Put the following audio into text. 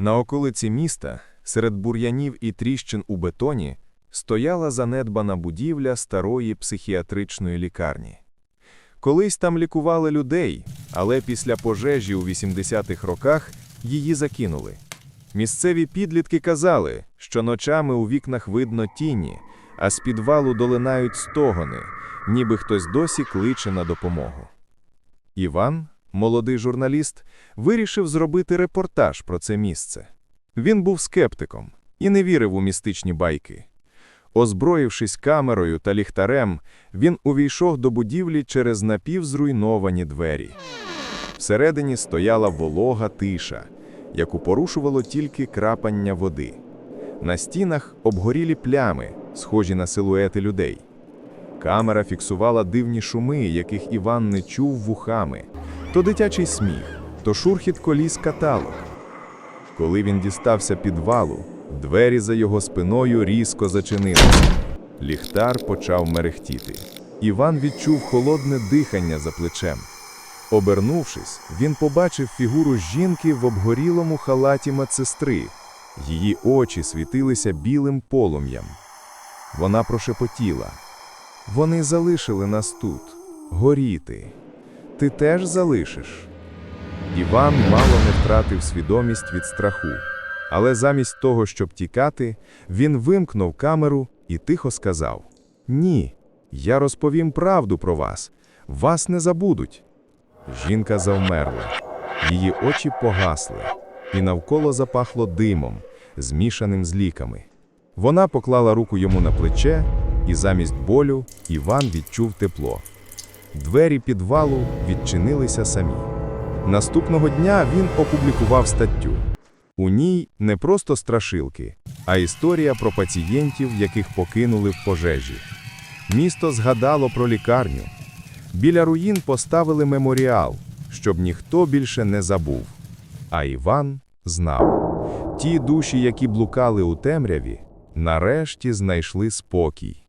На околиці міста, серед бур'янів і тріщин у бетоні, стояла занедбана будівля старої психіатричної лікарні. Колись там лікували людей, але після пожежі у 80-х роках її закинули. Місцеві підлітки казали, що ночами у вікнах видно тіні, а з підвалу долинають стогони, ніби хтось досі кличе на допомогу. Іван, молодий журналіст, вирішив зробити репортаж про це місце. Він був скептиком і не вірив у містичні байки. Озброївшись камерою та ліхтарем, він увійшов до будівлі через напівзруйновані двері. Всередині стояла волога тиша, яку порушувало тільки крапання води. На стінах обгорілі плями, схожі на силуети людей. Камера фіксувала дивні шуми, яких Іван не чув вухами, то дитячий сміх, то шурхіт коліс каталог. Коли він дістався підвалу, двері за його спиною різко зачинилися. Ліхтар почав мерехтіти. Іван відчув холодне дихання за плечем. Обернувшись, він побачив фігуру жінки в обгорілому халаті медсестри. Її очі світилися білим полум'ям. Вона прошепотіла. Вони залишили нас тут, горіти. Ти теж залишиш? Іван мало не втратив свідомість від страху, але замість того, щоб тікати, він вимкнув камеру і тихо сказав: Ні, я розповім правду про вас. Вас не забудуть. Жінка завмерла, її очі погасли, і навколо запахло димом, змішаним з ліками. Вона поклала руку йому на плече, і замість болю Іван відчув тепло. Двері підвалу відчинилися самі. Наступного дня він опублікував статтю. У ній не просто страшилки, а історія про пацієнтів, яких покинули в пожежі. Місто згадало про лікарню. Біля руїн поставили меморіал, щоб ніхто більше не забув. А Іван знав. Ті душі, які блукали у темряві, нарешті знайшли спокій.